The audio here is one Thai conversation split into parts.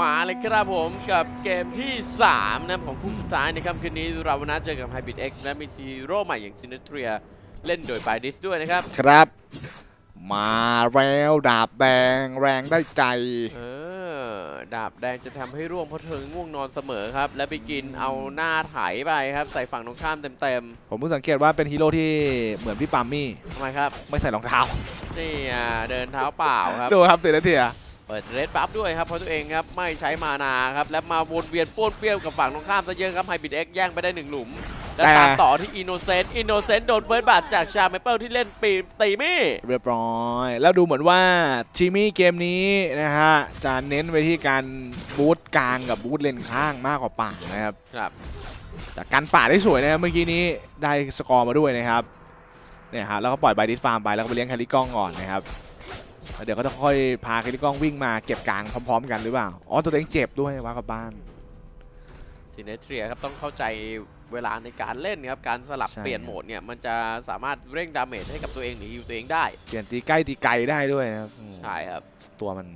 มาเลยครับผมกับเกมที่ 3 นะของคู่สุดท้ายในค่ำคืนนี้เราวันนัดเจอกับ Hybrid X และมีซีโร่ใหม่อย่าง s i n e t r i a เล่นโดย b y d i s ด้วยนะครับ ครับ มาแล้วดาบแดงแรงได้ใจ เออ ดาบแดงจะทำให้ร่วงเพราะเธอง่วงนอนเสมอครับ และไปกินเอาหน้าไถไปครับ ใส่ฝั่งตรงข้ามเต็มผมเพิ่งสังเกตว่าเป็นฮีโร่ที่เหมือนพี่ปามมี่ ๆทำไมครับ ไม่ใส่รองเท้า นี่อะเดินเท้าเปล่าครับ ดูครับเตะเทียเปิดเรดบัฟด้วยครับเพราะตัวเองครับไม่ใช้มานาครับและมาวนเวียนป้วนเปี้ยวกับฝั่งตรงข้ามซะเยอะครับไฮบิดเอ็กแย่งไปได้หนึ่งหลุม แล้วตามต่อที่อินโนเซนต์อินโนเซนต์โดนเฟิร์สบัตจากชาเมเปิลที่เล่นปีตีมี่เรียบร้อย แล้วดูเหมือนว่าทีมี่เกมนี้นะฮะจะเน้นไปที่การบูทกลางกับบูทเลนข้างมากกว่าป่านะครับครับแต่การป่าได้สวยนะครับเมื่อกี้นี้ได้สกอร์มาด้วยนะครับเนี่ยฮะแล้วก็ปล่อยไบดิสฟาร์มไปแล้วก็ไปเลี้ยงแคลิกล้องก่อนนะครับ แล้วเดี๋ยวก็ต้องค่อยพาแคลิกล้องวิ่งมาเก็บกลางพร้อม ๆ กันหรือเปล่า อ๋อตัวเองเจ็บด้วยว่ากลับบ้าน ซินเนเทรียครับต้องเข้าใจเวลาในการเล่นครับการสลับใช่ เปลี่ยนโหมดเนี่ยมันจะสามารถเร่งดาเมจให้กับตัวเองหรือฮิวตัวเองได้เปลี่ยนตีใกล้ตีไกลได้ด้วยนะครับอืมใช่ครับตัวมัน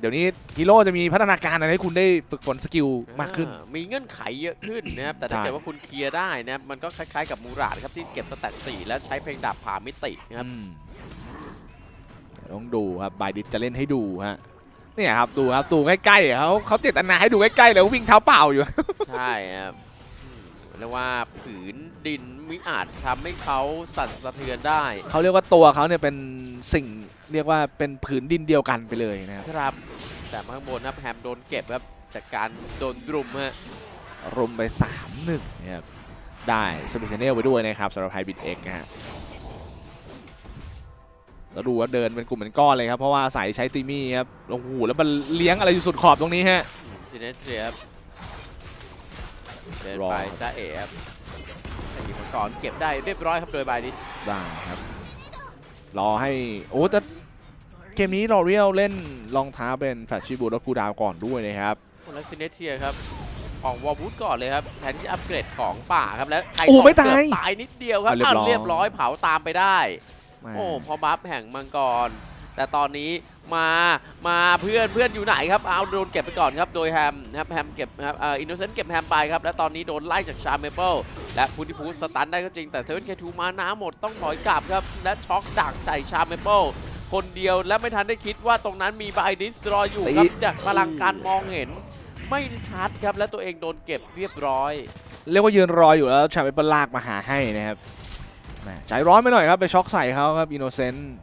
เดี๋ยวนี้ฮีโร่จะมีพัฒนาการอะไรให้คุณได้ฝึกฝนสกิลมากขึ้น อ่มีเงื่อนไขเยอะขึ้นนะครับแต่ถ้าใช่ เกิดว่าคุณเคลียร์ได้นะครับมันก็คล้ายๆกับมูราดครับที่เก็บสแตทสี่และใช้เพลงดาบผ่ามิตินะครับ อืมเดี๋ยว ต้องดูครับบายดิสจะเล่นให้ดูฮะเนี่ยครับดูครับดูใกล้ๆเขาเขาเจตนาให้ดูใกล้ๆแล้ววิ่งเท้าเปล่าอยู่ ใช่ครับอืมเรียกว่าผืนดินมิอาจทำให้เขาสั่นสะเทือนได้ เขาเรียกว่าตัวเขาเนี่ยเป็นสิ่งเรียกว่าเป็นผืนดินเดียวกันไปเลยนะครับครับ แต่ข้างบนนะครับแฮมโดนเก็บครับจากการโดนรุมฮะรุมไป3 1นะครับได้สเปเชียลไปด้วยนะครับสำหรับไฮบิดเอ็กนะฮะ แล้วดูว่าเดินเป็นกลุ่มเป็นก้อนเลยครับ เพราะว่าสายใช้ตีมี่ครับโอ้โหแล้วมันเลี้ยงอะไรอยู่สุดขอบตรงนี้ฮะซินเนเทียครับเดินรอไปจ้าเอ๋ครับแต่มีมังกรเก็บได้เรียบร้อยครับโดยบายดิสได้ครับ รอให้โอ้แต่เกมนี้รอเรียลเล่นรองเท้าเป็นแฟลชชิบูลดคูลดาวน์ก่อนด้วยนะครับแล้วซินเนเทียครับออกวอลบูธก่อนเลยครับแทนที่อัปเกรดของป่าครับแล้วใครโอ้ต่ไม่ตายเกือบตายนิดเดียวครับอะเรียบร้อยอ้าวเรียบร้อยเผาตามไปได้แม่ โอ้พอบัฟแห่งมังกร แต่ตอนนี้มามาเพื่อนเพื่อนอยู่ไหนครับเอาโดนเก็บไปก่อนครับโดยแฮมนะครับแฮมเก็บนะครับเอ่ออินโนเซนต์เก็บแฮมไปครับ และตอนนี้โดนไล่จากชาเมเปิลและพุทธิพูสตันได้ก็จริงแต่เซเว่นเคทูมาน้ำหมดต้องถอยกลับครับ และช็อกดักใส่ชาเมเปิลคนเดียวและไม่ทันได้คิดว่าตรงนั้นมีบายดิสรออยู่ครับจากพลังการมองเห็น ไม่ชัดครับและตัวเองโดนเก็บเรียบร้อย เรียกว่ายืนรออยู่แล้วชาเปเปอร์ลากมาหาให้นะครับ แหมใจร้อนไปหน่อยครับ ไปช็อกใส่เขาครับอินโนเซนต์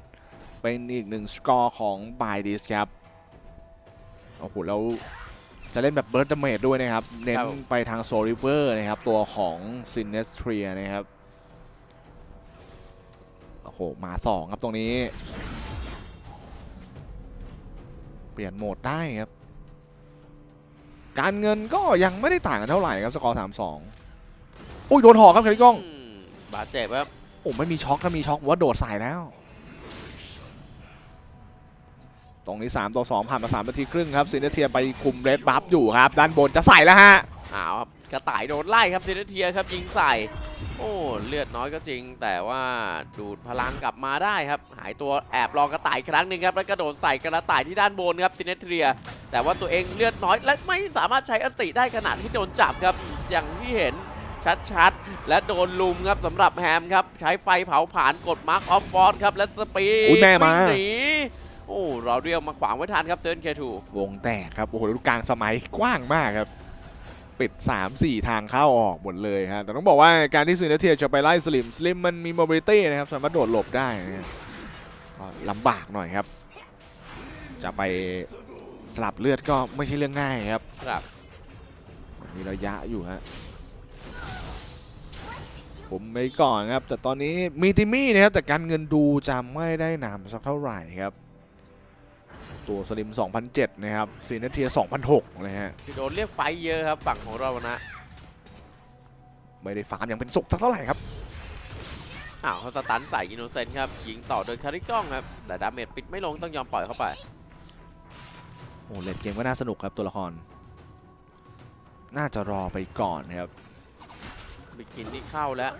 เป็นอีกหนึ่งสกอร์ของบายดิสครับ โอ้โห แล้วจะเล่นแบบเบิร์ดเมดด้วยนะครับ เน้นไปทางโซลิเวอร์นะครับ ตัวของซินเนสเทรียนะครับ โอ้โห มาสองครับตรงนี้ เปลี่ยนโหมดได้ครับ การเงินก็ยังไม่ได้ต่างกันเท่าไหร่ครับ สกอร์สามสองอุ้ย โดนหอกครับแคริกล้อง บาดเจ็บครับ โอ้ไม่มีช็อคถ้ามีช็อคว่าโดดใส่แล้ว ตรงนี้ 3 ต่อ 2 ผ่านมา3นาทีครึ่งครับซินเนเทียไปคุมเรดบัฟอยู่ครับ ด้านบนจะใส่แล้วฮะอ้าวกระต่ายโดนไล่ครับเซนเทียครับยิงใส่ โอ้เลือดน้อยก็จริง แต่ว่าดูดพลังกลับมาได้ครับ หายตัวแอบรอกระต่ายครั้งหนึ่งครับแล้วกระโดดใส่กระต่ายที่ด้านบนครับซินเทีย แต่ว่าตัวเองเลือดน้อยและไม่สามารถใช้อันติได้ขนาดที่โดนจับครับอย่างที่เห็น ชัดๆ และโดนลุมครับสำหรับแฮมครับ ใช้ไฟเผาผลาญกดมาร์คออฟฟอร์ครับ และสปีดอุ๊ยแม่มา วิ่งหนีโอ้เราเรียวมาขวางไว้ทันครับเซิร์นเคทูวงแตกครับ โอ้โหลูกกลางสมัยกว้างมากครับ ปิด 3-4 ทางเข้าออกหมดเลยฮะแต่ต้องบอกว่าการที่ซินเนเทียจะไปไล่สลิม สลิมมันมีโมบิลิตี้นะครับ สามารถโดดหลบได้นะครับก็ลำบากหน่อยครับ จะไปสลับเลือดก็ไม่ใช่เรื่องง่ายครับ ครับ มีระยะอยู่ฮะ ผมไปก่อนครับ แต่ตอนนี้มีติมี่นะครับ แต่การเงินดูจะไม่ได้นำสักเท่าไหร่ครับ ตัวสลิม2007 นะครับซีเนเทีย2006 นะฮะคือโดนเรียกไฟเยอะครับ ฝั่งของเรานะ ไม่ได้ฟาร์มอย่างเป็นสุขสักเท่าไหร่ครับ อ้าวเขาสตันใส่อินโนเซนต์ครับ ยิงต่อโดยคาริกล้องครับ แต่ดาเมจปิดไม่ลงต้องยอมปล่อยเข้าไป โอ้เล่นเกมก็น่าสนุกครับตัวละคร น่าจะรอไปก่อนนะครับ บิกินนี่เข้าแล้ว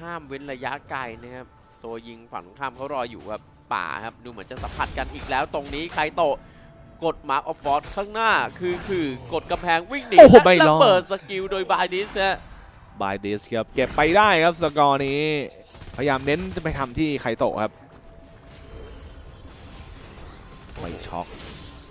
ห้ามเว้นระยะไกลนะครับ ตัวยิงฝั่งตรงข้ามเขารออยู่ครับป่าครับดูเหมือนจะสัมผัสกันอีกแล้วตรงนี้ใครโตะกดมาออฟฟอร์ข้างหน้าคือคือกดกำแพงวิ่งหนีโอ้โหและไม่รอดระเบิดสกิลโดยบายดิสฮะ บายดิสครับเก็บไปได้ครับสกอร์นี้ พยายามเน้นจะไปทำที่ไคโตะครับ ไม่ช็อก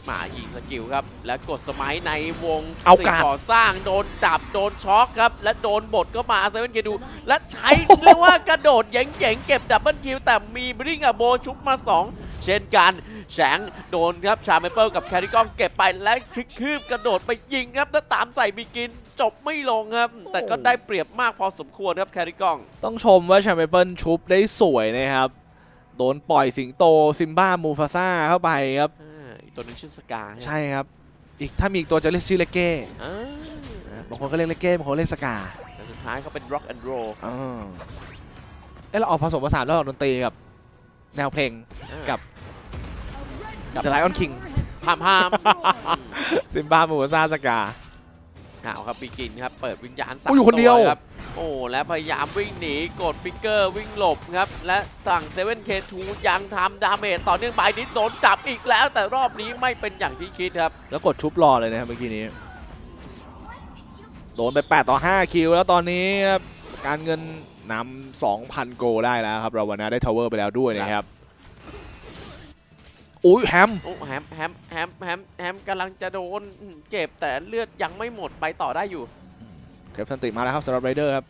มายิงสกิลครับ และกดสมัยในวงเอาสิ่งกาดก่อสร้างโดนจับโดนช็อกครับ และโดนบดก็มาเซเว่นเกดู และใช้เรียกว่ากระโดดแหย่งๆเก็บดับเบิลคิวแต่มีบริงกับโบชุบมา 2 เช่นกันแสงโดนครับชาเมเปิลกับแคริกองเก็บไปและคลิกคืบกระโดดไปยิงครับแล้วตามใส่บิกินจบไม่ลงครับ แต่ก็ได้เปรียบมากพอสมควรครับแคริกอง ต้องชมว่าแชมเปิลชุบได้สวยนะครับ โดนปล่อยสิงโตซิมบ้ามูฟาซ่าเข้าไปครับ อ่าอีกตัวหนึงชื่อสกาใช่ครับ อีกถ้ามีอีกตัวจะเรียกชื่อเลกเก้อ่าบางคนก็เรียกเลกเก้บางคนเรียกสกาแต่สุดท้ายเขาเป็น rock and roll อ่าเอ้เราเออกผสมผสานระหว่างดนตรีกับแนวเพลงกับกับ The Lion King พามพาม ซิมบ้ามูฟาซ่าสกา เอาครับบิกินครับ เปิดวิญญาณโอ้อยู่คนเดียว ตัวครับ โอ้และพยายามวิ่งหนีกดฟิกเกอร์วิ่งหลบครับ และสั่ง 7K2 ยังทำดาเมจต่อเนื่องไปดิสโดนจับอีกแล้ว แต่รอบนี้ไม่เป็นอย่างที่คิดครับ แล้วกดชุบรอเลยนะครับเมื่อกี้นี้ โดนไป 8 ต่อ 5 คิวแล้วตอนนี้ครับการเงินนำ2,000 โกได้แล้วครับ เราวันนี้ได้ทาวเวอร์ไปแล้วด้วยนะครับอุ้ยแฮมโอ้แฮมแฮมแฮมแฮมแฮมกำลังจะโดนอืมเจ็บแต่เลือดยังไม่หมดไปต่อได้อยู่ เคปสันติมาแล้วครับสำหรับไรเดอร์ครับ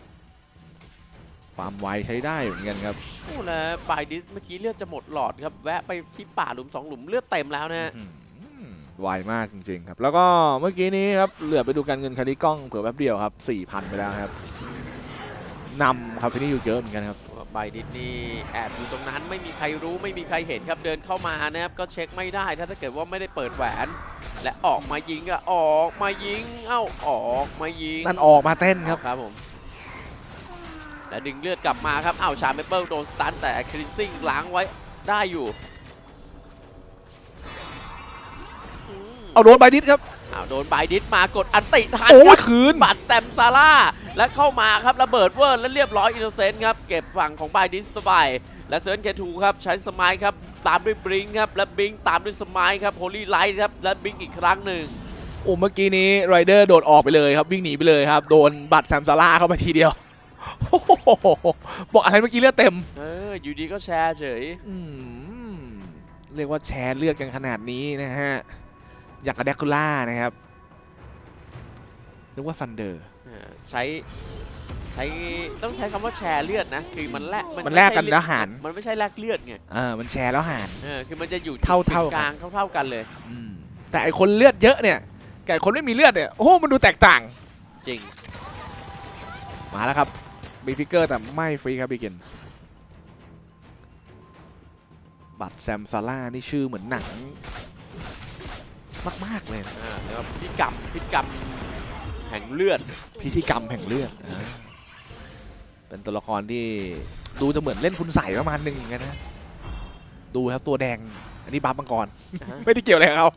ความไวใช้ได้เหมือนกันครับโอ้แล้วบายดิสเมื่อกี้เลือดจะหมดหลอดครับ แวะไปที่ป่าหลุมสองหลุมเลือดเต็มแล้วนะฮะอืมไวมากจริงๆครับ แล้วก็เมื่อกี้นี้ครับเหลือไปดูการเงินคาริกล้องเผื่อแป๊บเดียวครับ4,000 ไปแล้วครับนำครับฟินี่อยู่เยอะเหมือนกันครับไบดิสนี่แอบอยู่ตรงนั้นไม่มีใครรู้ไม่มีใครเห็นครับเดินเข้ามานะครับก็เช็คไม่ได้ถ้าถ้าเกิดว่าไม่ได้เปิดแหวน และออกมายิงอะออกมายิง เอ้าออกมายิงนั่นออกมาเต้นครับครับผมและดึงเลือดกลับมาครับเอ้าชาเมเปิลโดนสตันแต่คลินซิ่งล้างไว้ได้อยู่อืมเอาโดนไบดิสครับอ้าวโดนไบดิสมากดอันติทันโอ้ครัยบคืนบัตรแซมซาร่าและเข้ามาครับระเบิดเวิร์ดและเรียบร้อยอินโนเซนต์ครับเก็บฝั่งของบายดิสสบายและเซิร์นเคทูครับใช้สมายครับ ตามด้วยบริงครับและบริงตามด้วยสมายครับโฮลี่ไลท์ครับและบริงอีกครั้งหนึ่งโอ้เมื่อกี้นี้ไรเดอร์โดดออกไปเลยครับวิ่งหนีไปเลยครับ โดนบัตรแซมซาร่าเข้าไปทีเดียวโอ้โหบอกอะไรเมื่อกี้เลือดเต็มเอออยู่ดีก็แชร์เฉยอืมเรียกว่าแชร์เลือดกันขนาดนี้นะฮะอย่างกับแดกคูล่านะครับเรียกว่าซันเดอร์เออใช้ใช้ต้องใช้คำว่าแชร์เลือดนะคือมันแลกมันแลกกันไใช่แล้วหาร มันไม่ใช่แลกเลือดไงเออมันแชร์แล้วหาร เออคือมันจะอยู่เท่าๆจุดกัน กลางเท่าๆกันเลย อืมแต่ไอคนเลือดเยอะเนี่ยกับไอ้คนไม่มีเลือดเนี่ยโอ้โหมันดูแตกต่าง จริง มาแล้วครับมีฟิกเกอร์แต่ไม่ฟรีครับบิกินบัตรแซมซาร่านี่ชื่อเหมือนหนัง มาก ๆ เลยนะอ่าแล้วพิธีกรรมพิธีกรรมแห่งเลือด พิธีกรรมแห่งเลือดอ่า เป็นตัวละครที่ดูจะเหมือนเล่นคุณใส่ประมาณหนึ่งเหมือนกันนะ ดูครับตัวแดง อันนี้บัฟมังกร ไม่ได้เกี่ยวอะไรกับเขา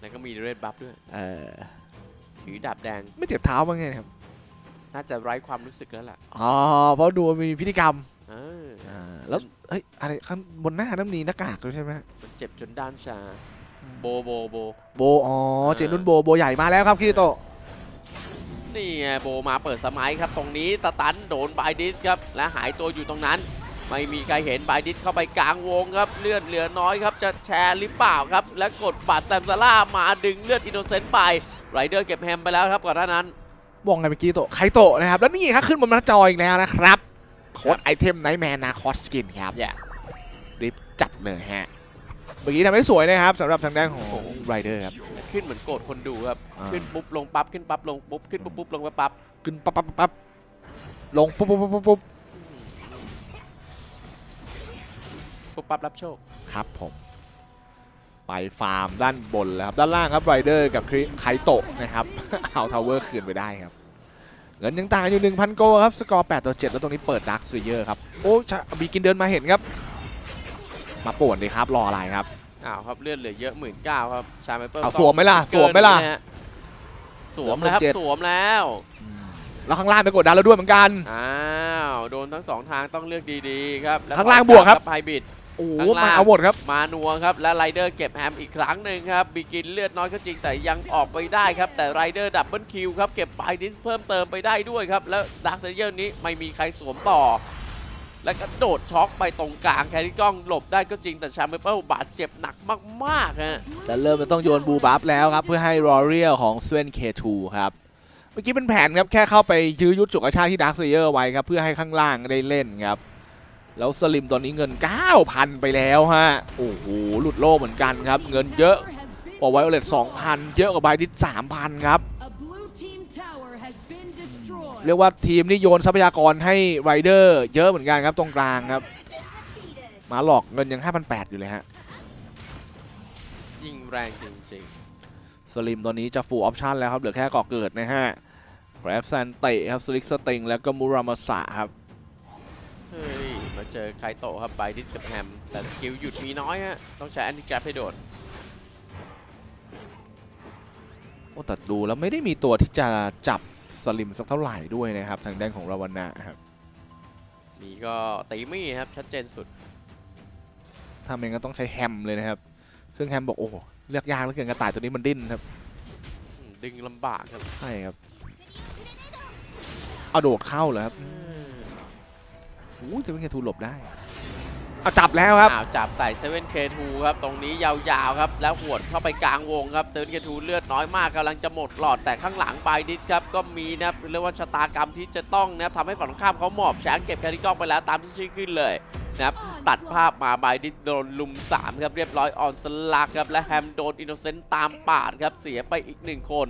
แล้วก็มีเรดบัฟด้วย เออถือดาบแดง ไม่เจ็บเท้าบ้างไงครับ น่าจะไร้ความรู้สึกแล้วล่ะอ๋อเพราะดูมีพิธีกรรมเอออ่าแล้วเฮ้ยอะไรข้างบนหน้าน้ำมีหน้ากากด้วยใช่ไหมมันเจ็บจนด้านชา โบโบโบ โบอ๋อเจนุ่นโบโบใหญ่มาแล้วครับคิริโตะ นี่ไงโบมาเปิดสมัยครับตรงนี้ตะตันโดนบายดิสครับและหายตัวอยู่ตรงนั้น ไม่มีใครเห็นบายดิสเข้าไปกลางวงครับเลือดเหลือน้อยครับจะแชร์หรือเปล่าครับ และกดบัตรแซมซาร่ามาดึงเลือดอินโนเซนต์ไปไรเดอร์เก็บแฮมไปแล้วครับก่อนหน้านั้นบอกไงเมื่อกี้โตะไคโตะนะครับ แล้วนี่ครับขึ้นบนหน้าจออีกแล้วนะครับโค้ดไอเทมไนท์แมนนาคอสสกินครับอย่ารีบจัดเลยฮะเมื่อกี้ทำได้สวยนะครับสำหรับทางด้านของไรเดอร์ครับ ขึ้นเหมือนโกรธคนดูครับ อ่า ขึ้นปุ๊บลงปั๊บขึ้นปั๊บลงปุ๊บขึ้นปุ๊บปุ๊บลงปั๊บปั๊บขึ้นปั๊บปั๊บปั๊บปั๊บลงปุ๊บปุ๊บปุ๊บปุ๊บปุ๊บปุ๊บปั๊บรับโชค ครับผม ไปฟาร์มด้านบนแล้วครับ ด้านล่างครับไรเดอร์กับคริไคโตะนะครับ เอาทาวเวอร์คืนไปได้ครับ เงินยังต่างอยู่ 1,000 โกครับ สกอร์ 8 ต่อ 7 แล้วตรงนี้เปิดดักซูเยอร์ครับ โอ้ชาบีกินเดินมาเห็นครับ มาป่วนดีครับ รออะไรครับ อ้าวครับเลือดเหลือเยอะหมื่นเก้าครับชาไมเปิลเอาสวมไหมล่ะสวมไหมล่ะสวมแล้วครับเหลือ17สวมแล้วแล้วข้างล่างไปกดดันเราด้วยเหมือนกันอ้าวโดนทั้งสองทางต้องเลือกดีๆครับแวข้างล่างบวกครับไฮบิดโอ้โหข้างล่างมาเอาหมดครับ มานัวครับ และไรเดอร์เก็บแฮมอีกครั้งหนึ่งครับบิกินเลือดน้อยก็จริงแต่ยังออกไปได้ครับ แต่ไรเดอร์ดับเบิลคิวครับ เก็บไปดิสเพิ่มเติมไปได้ด้วยครับ แล้วดักเซเยอร์นี้ไม่มีใครสวมต่อ แล้วก็โดดช็อกไปตรงกลางแคริกล้องหลบได้ก็จริงแต่ชาเมเปิลบาดเจ็บหนักมากๆฮะแต่เริ่มจะต้องโยนบูบัฟแล้วครับ เพื่อให้รอเรียลของสเวนเคทูครับ เมื่อกี้เป็นแผนครับ แค่เข้าไปยื้อยุดจุกกระชากที่ดาร์คเซเยอร์ไว้ครับ เพื่อให้ข้างล่างได้เล่นครับ แล้วสลิมตอนนี้เงิน 9,000 ไปแล้วฮะโอ้โหหลุดโลกเหมือนกันครับ เงินเยอะกว่าไวโอเลต2,000 เยอะกว่าไบดิส3,000 ครับ เรียกว่าทีมนี่โยนทรัพยากรให้ไรเดอร์เยอะเหมือนกันครับตรงกลางครับ มาหลอกเงินยัง 5,800 อยู่เลยฮะ ยิงแรงจริงสลิมตอนนี้จะฟูลออปชันแล้วครับ เหลือแค่ก่อเกิดนะฮะแกรฟซันเตะครับสลิกสติงแล้วก็มูรามาสะครับๆเฮ้ย มาเจอไคโตะครับไบดิสกับแฮม แต่สกิลหยุดมีน้อยฮะ ต้องใช้แอนติแกรให้โดดโอ้แต่ดูแล้วไม่ได้มีตัวที่จะจับ สลิมสักเท่าไหร่ด้วยนะครับ ทางด้านของราวานะครับมีก็ตีมี่ครับ ชัดเจนสุดถ้าไม่งั้นก็ต้องใช้แฮมเลยนะครับ ซึ่งแฮมบอกโอ้โหเลือกยากเหลือเกินกระต่ายตัวนี้มันดิ้นครับ อืมดึงลำบากครับใช่ครับเอาโดดเข้าเหรอครับโอ้ยจะเป็นแค่ทูหลบได้ เอาจับแล้วครับ อ้าวจับใส่ 7K2 ครับ ตรงนี้ยาวๆครับ แล้วหวดเข้าไปกลางวงครับ 7K2 เลือดน้อยมากกำลังจะหมดหลอดแต่ข้างหลังไปดิดครับ ก็มีนะครับเรียกว่าชะตากรรมที่จะต้องนะครับทำให้ฝั่งตรงข้ามเขาหมอบแฉงเก็บแคริกองไปแล้วตามที่ชื่อขึ้นเลย นะครับตัดภาพมาบายดิสโดนลุม 3 ครับ เรียบร้อยออนสลักครับและแฮมโดนอินโนเซนต์ตามปาดครับเสียไปอีกหนึ่งคน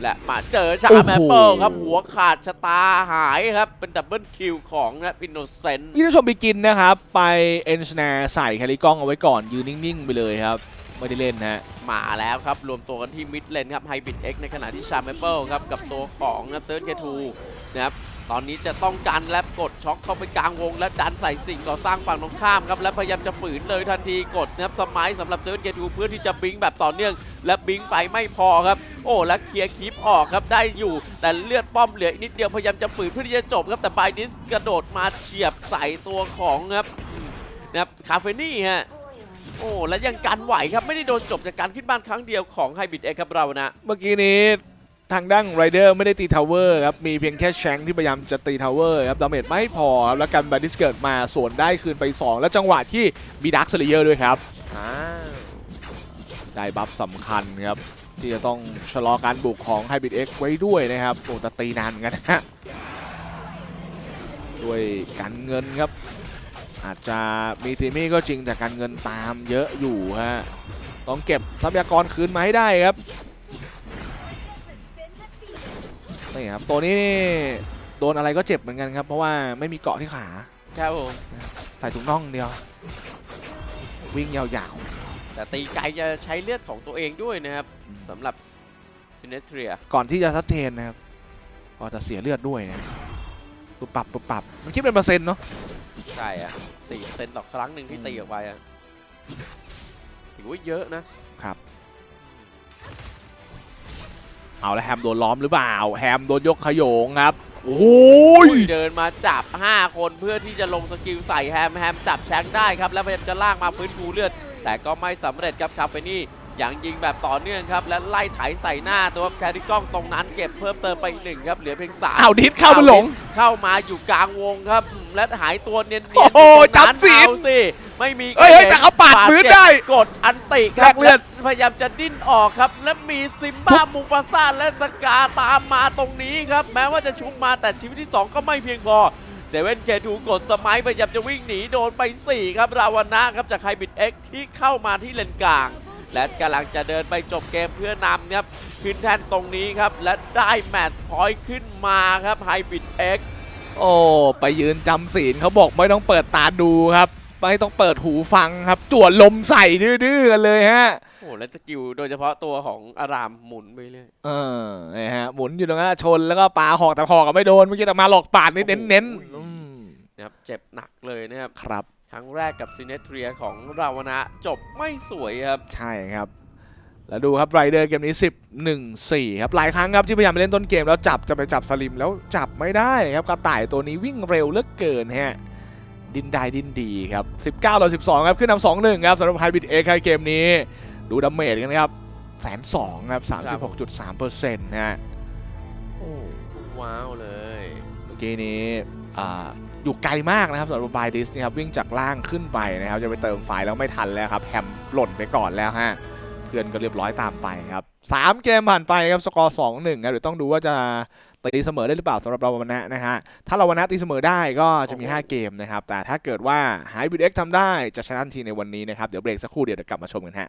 และมาเจอชาโอ้โหแมปเปิลครับหัวขาดชะตาหายครับ เป็นดับเบิลคิวของนะครับอินโนเซนต์พี่ผู้ชมไปกินนะครับ ไปเอนชแนร์ใส่แคลิกล้องเอาไว้ก่อนยืนนิ่ง ๆ ไปเลยครับไม่ได้เล่นฮะมาแล้วครับ รวมตัวกันที่มิดเลนครับไฮบิดเอ็กในขณะที่ชาเมเปิลครับ กับตัวของนะเซิร์ชเคทูนะครับ ตอนนี้จะต้องกันและกดช็อคเข้าไปกลางวง และดันใส่สิ่งก่อสร้างฝั่งตรงข้ามครับและพยายามจะฝืนเลยทันทีกดนะครับสมัยสำหรับเซิร์เคทูเพื่อที่จะบิงแบบต่อเนื่อง และบิงไปไม่พอครับ โอ้และเคลียร์คลิปออกครับได้อยู่ แต่เลือดป้อมเหลืออีกนิดเดียวพยายามจะฝืนเพื่อที่จะจบครับแต่บายดิสกระโดดมาเฉียบใส่ตัวของครับนะครับคาเฟนี่ฮะโอ้และยังกันไหวครับไม่ได้โดนจบจากการขึ้นบ้านครั้งเดียวของไฮบิดเอ็กครับเรานะ เมื่อกี้นี้ ทางด้านไรเดอร์ไม่ได้ตีทาวเวอร์ครับ มีเพียงแค่แชงที่พยายามจะตีทาวเวอร์ครับ ดาเมจไม่พอครับแล้วกันบาดิสเกิดมาส่วนได้คืนไป 2 แล้วจังหวะที่มีดักเซเลเยอร์ด้วยครับอ้าวได้บัฟสำคัญครับ ที่จะต้องชะลอการบุกของไฮบิดเอ็กไว้ด้วยนะครับโอ้แต่ตีนานเหมือนกันนะฮะด้วยการเงินครับ อาจจะมีทีมี่ก็จริงแต่การเงินตามเยอะอยู่ฮะต้องเก็บทรัพยากรคืนมาให้ได้ครับ นี่ครับตัวนี้นี่โดนอะไรก็เจ็บเหมือนกันครับ เพราะว่าไม่มีเกาะที่ขาครับผมใส่ถุงน่องเดียว วิ่งยาวแต่ตีไกลจะใช้เลือดของตัวเองด้วยนะครับสำหรับซินเนเทรียๆก่อนที่จะซัดเทนนะครับก็จะเสียเลือดด้วยนะปุบปับปุบปับมันคิดเป็นเปอร์เซ็นต์เนาะใช่อะสี่เซนต่อครั้งหนึ่งที่ตีออกไปอะถือว่าเยอะนะ เอาแล้วแฮมโดนล้อมหรือเปล่า แฮมโดนยกขโยงครับ โอ้ยเดินมาจับ 5 คนเพื่อที่จะลงสกิลใส่แฮม แฮมจับแชงได้ครับ แล้วพยายามจะลากมาฟื้นฟูเลือด แต่ก็ไม่สำเร็จครับคาเฟนี่ยังยิงแบบต่อเนื่องครับ และไล่ไถใส่หน้าตัวแคริกล้องตรงนั้นเก็บเพิ่มเติมไปอีกหนึ่งครับเหลือเพียงสามอ้าวดิสเข้าไปหลง เข้ามาอยู่กลางวงครับอืมและหายตัวเนียนๆโอ้โหยู่ตรงนั้นจับศีลเอาสิ ไม่มีเอ้ยเฮ้ยแต่เขาปาดดพื้นเจ็บได้กดอันติคแลรับกเลือดและพยายามจะดิ้นออกครับ และมีซิมบ้ามูฟาซ่าและสกาตามมาตรงนี้ครับ แม้ว่าจะชุบมาแต่ชีวิตที่ 2 ก็ไม่เพียงพอเซเว่นเคทูกดสมัยพยายามจะวิ่งหนีโดนไป 4 ครับ ราวนะครับจากไฮบิดเอ็กที่เข้ามาที่เลนกลาง และกำลังจะเดินไปจบเกมเพื่อนำครับ ขึ้นแท่นตรงนี้ครับ และได้แมตช์พอยต์ขึ้นมาครับไฮบิดเอ็ก โอ้ ไปยืนจำศีลเขาบอกไม่ต้องเปิดตาดูครับ ไม่ต้องเปิดหูฟังครับจวดลมใส่ดื้อๆกันเลยฮะ โอ้และสกิลโดยเฉพาะตัวของอารามหมุนไปเรื่อยเออนะฮะหมุนอยู่ตรงนั้นชนแล้วก็ปาหอกแต่หอกก็ไม่โดนเมื่อกี้แต่มาหลอกปาดนี่เน้นๆอืมนะครับเจ็บหนักเลยนะครับ ครับ ครั้งแรกกับซินเนเทรียของราวนะจบไม่สวยครับ ใช่ครับ แล้วดูครับไรเดอร์เกมนี้ 10 1 4 ครับ หลายครั้งครับที่พยายามไปเล่นต้นเกมแล้วจับจะไปจับสลิมแล้วจับไม่ได้ครับกระต่ายตัวนี้วิ่งเร็วเหลือเกินฮะ ดินได้ดินดีครับ 19ต่อ12 ครับขึ้นนำ2-1ครับสำหรับไฮบิดเอ็กเกมนี้ ดูดาเมจกันครับแสนสองครับ36.3เปอร์เซ็นต์นะฮะโอ้ว้าวเลยเมื่อกี้นี้อ่าอยู่ไกลมากนะครับสำหรับบายดิสนะครับวิ่งจากล่างขึ้นไปนะครับ จะไปเติมไฟแล้วไม่ทันแล้วครับแฮมหล่นไปก่อนแล้วฮะเพื่อนก็เรียบร้อยตามไปครับ 3 เกมผ่านไปครับสกอร์2-1ครับเดี๋ยวต้องดูว่าจะ ตีเสมอได้หรือเปล่าสำหรับเราวันนะนะฮะถ้าเราวันนะตีเสมอได้ก็จะมี 5 เกมนะครับแต่ถ้าเกิดว่าไฮบิดเอ็กทำได้จะชนะทันทีในวันนี้นะครับเดี๋ยวเบรกสักครู่เดี๋ยวเดี๋ยวกลับมาชมกันฮะ